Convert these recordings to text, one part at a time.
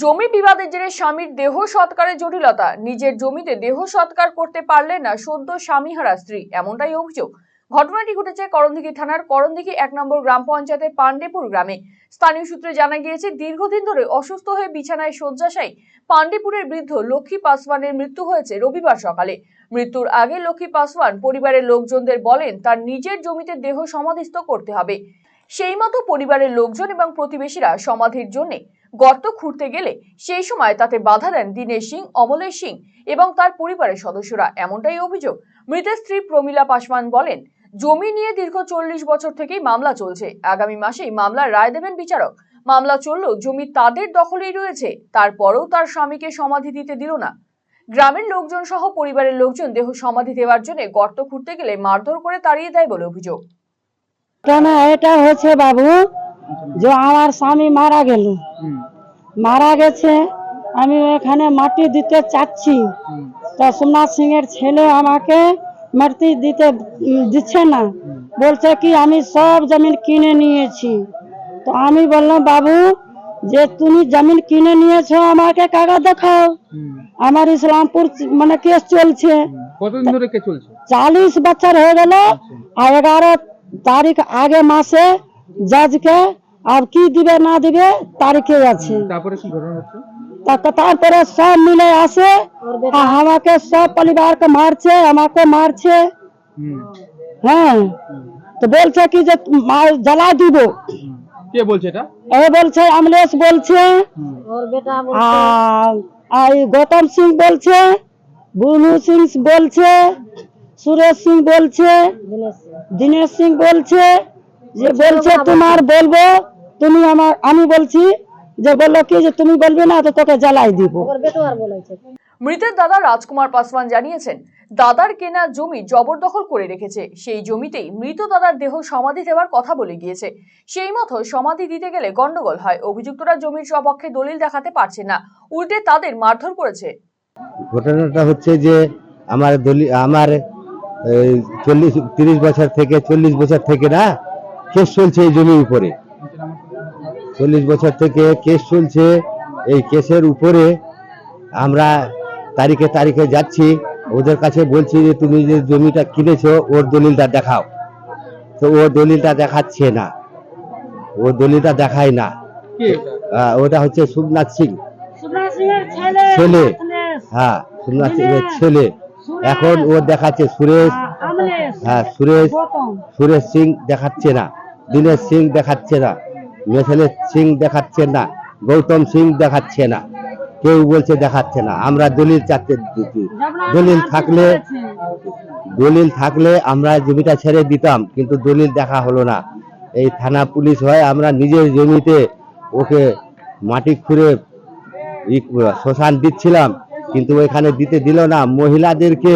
জমি বিবাদের জেরে স্বামীর দেহ সৎকারের জটিলতা। নিজের জমিতে দেহ সৎকার করতে পারলে না সদ্য স্বামীহারা স্ত্রী। এমনটাই অভিযোগ। ঘটনাটি ঘটেছে করণদিঘি থানার করণদিঘি এক নম্বর গ্রাম পঞ্চায়েতের পান্ডেপুর গ্রামে। স্থানীয় সূত্রে জানা গিয়েছে, দীর্ঘদিন ধরে অসুস্থ হয়ে বিছানায় শয্যাশায়ী পান্ডেপুরের বৃদ্ধ লক্ষ্মী পাসওয়ানের মৃত্যু হয়েছে রবিবার সকালে। মৃত্যুর আগে লক্ষ্মী পাসওয়ান পরিবারের লোকজনদের বলেন, তার নিজের জমিতে দেহ সমাধিস্থ করতে হবে। সেই মতো পরিবারের লোকজন এবং প্রতিবেশীরা সমাধির জন্য গর্ত খুঁড়তে গেলে সেই সময় তাতে বাধা দেন দীনেশ সিং, অমলেশ সিং এবং তার পরিবারের সদস্যরা। এমনটাই অভিযোগ মৃতের স্ত্রী প্রমীলা পাসওয়ান বলেন, জমি নিয়ে দীর্ঘ চল্লিশ বছর থেকেই মামলা চলছে। আগামী মাসেই মামলার রায় দেবেন বিচারক। মামলা চললেও জমি তাদের দখলেই রয়েছে, তারপরেও তার স্বামীকে সমাধি দিতে দিল না। গ্রামের লোকজন সহ পরিবারের লোকজন দেহ সমাধি দেওয়ার জন্য গর্ত খুঁড়তে গেলে মারধর করে তাড়িয়ে দেয় বলে অভিযোগ। ঘটনা এটা হয়েছে বাবু যে আমার স্বামী মারা গেল। মারা গেছে আমি এখানে মাটি দিতে চাচ্ছি। তো সোমনাথ সিং এর ছেলে আমাকে মাটি দিতে দিচ্ছে না। বলছে কি আমি সব জমিন কিনে নিয়েছি। তো আমি বললাম বাবু যে তুমি জমিন কিনে নিয়েছো আমাকে কাগজ দেখাও? আমার ইসলামপুর মানে কেস চলছে। কেস চলছে? চালিশ বছর হয়ে গেল আর এগারো তারিখ আগে মাসে জাজকে আর কি দিবে না দিবে তারিখে আছে। তারপরে সব মিলে আসে আমাকে সব পরিবারকে মারছে আমাকে মারছে। হ্যাঁ। তো বলছে কি যে জ্বালা দিব। কে বলছে এটা? বলছে আমলেশ বলছে। আর গৌতম সিং বলছে বুনু সিং বলছে। সুরেশ সিং বলছে দীনেশ সিং বলছে যে বলছে তোমার বলব তুমি আমার আমি বলছি যে বলল কি যে তুমি বলবে না তো তোকে জ্বালাই দিব। মৃতের দাদা রাজকুমার পাসওয়ান জানিয়েছেন দাদার কেনা জমি জবরদখল করে রেখেছে। সেই জমিতেই মৃত দাদার দেহ সমাধি দেওয়ার কথা বলে গিয়েছে। সেই মতো সমাধি দিতে গেলে গন্ডগোল হয়। অভিযুক্তরা জমির সপক্ষে দলিল দেখাতে পারছে না। উল্টে তাদের মারধর করেছে। ঘটনাটা হচ্ছে যে আমার দলিল আমার চল্লিশ তিরিশ বছর থেকে চল্লিশ বছর থেকে না কেস চলছে এই জমির উপরে। চল্লিশ বছর থেকে কেস চলছে এই কেসের উপরে। আমরা তারিখে তারিখে যাচ্ছি ওদের কাছে বলছি যে তুমি যে জমিটা কিনেছো ওর দলিলটা দেখাও। তো ও দলিলটা দেখাচ্ছে না। ও দলিলটা দেখায় না। কে? ওটা হচ্ছে সুমনাথ সিং। ছেলে হ্যাঁ সোমনাথ সিং এর ছেলে। এখন ও দেখাচ্ছে সুরেশ। হ্যাঁ সুরেশ। সুরেশ সিং দেখাচ্ছে না, দীনেশ সিং দেখাচ্ছে না মেথেলেশ সিং দেখাচ্ছে না, গৌতম সিং দেখাচ্ছে না, কেউ বলছে দেখাচ্ছে না। আমরা দলিল চাচ্ছে। দলিল থাকলে দলিল থাকলে আমরা জমিটা ছেড়ে দিতাম, কিন্তু দলিল দেখা হলো না। এই থানা পুলিশ হয়, আমরা নিজের জমিতে ওকে মাটি খুঁড়ে শ্মশান দিচ্ছিলাম কিন্তু ওইখানে দিতে দিল না, মহিলাদেরকে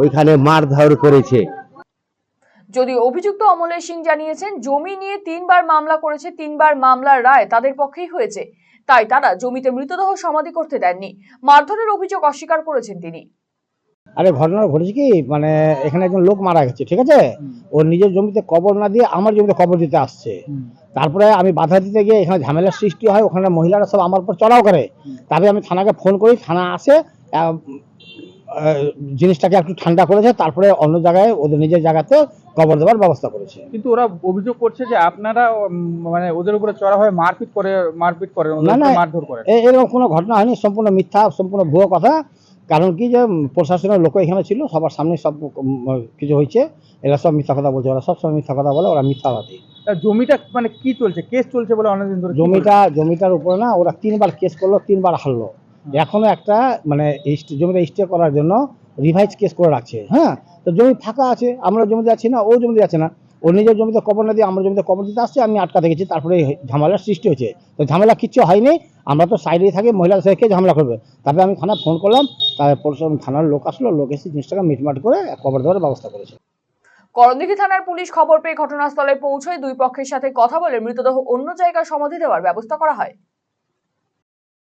ওইখানে মারধর করেছে। যদি অভিযুক্ত অমলেশ সিং জানিয়েছেন, জমি নিয়ে তিনবার মামলা করেছে, তিনবার মামলার রায় তাদের পক্ষেই হয়েছে। তাই তারা জমিতে মৃতদেহ সমাধি করতে দেননি। মারধরের অভিযোগ অস্বীকার করেছেন তিনি। আরে ঘটনা ঘটেছে কি? মানে এখানে একজন লোক মারা গেছে ঠিক আছে? ওর নিজের জমিতে কবর না দিয়ে আমার জমিতে কবর দিতে আসছে। তারপরে আমি বাধা দিতে গিয়ে এখানে ঝামেলার সৃষ্টি হয় ওখানে মহিলারা সব আমার উপর চড়াও করে। তবে আমি থানাকে ফোন করি থানা আসে জিনিসটাকে একটু ঠান্ডা করেছে তারপরে অন্য জায়গায় ওদের নিজের জায়গাতে কবর দেওয়ার ব্যবস্থা করেছে। কিন্তু ওরা অভিযোগ করছে যে আপনারা মানে ওদের উপরে চড়া হয়ে মারপিট করে মারপিট করে না, না। মারধর করে। এরকম কোনো ঘটনা হয়নি সম্পূর্ণ মিথ্যা সম্পূর্ণ ভুয়ো কথা। কারণ কি যে প্রশাসনের লোক এখানে ছিল সবার সামনে সব কিছু হয়েছে। এরা সব মিথ্যা কথা বলছে ওরা সবসময় মিথ্যা কথা বলে ওরা মিথ্যাবাদী। জমিটা মানে কি চলছে? কেস চলছে বলে অনেকদিন ধরে জমিটা জমিটার উপরে না ওরা তিনবার কেস করল তিনবার হারলো। এখনও একটা মানে জমিটা স্টে করার জন্য রিভাইজ কেস করে রাখছে হ্যাঁ? তো জমি ফাঁকা আছে আমরা জমিতে যাচ্ছি না ও জমিতে যাচ্ছে না। ও নিজের জমিতে কবর না দিয়ে আমার জমিতে কবর দিতে আসছে আমি আটকা দেখেছি তারপরে এই ঝামেলার সৃষ্টি হয়েছে। তো ঝামেলা কিচ্ছু হয়নি আমরা তো সাইডেই থাকি মহিলার সাথে ঝামেলা করবে? তারপরে আমি থানায় ফোন করলাম তারপর থানার লোক আসলো, লোক এসে জিনিসটাকে মিটমাট করে কবর দেওয়ার ব্যবস্থা করেছে। করণদিঘি থানার পুলিশ খবর পেয়ে ঘটনাস্থলে পৌঁছয় দুই পক্ষের সাথে কথা বলে মৃতদেহ অন্য জায়গায় সমাধি দেওয়ার ব্যবস্থা করা হয়।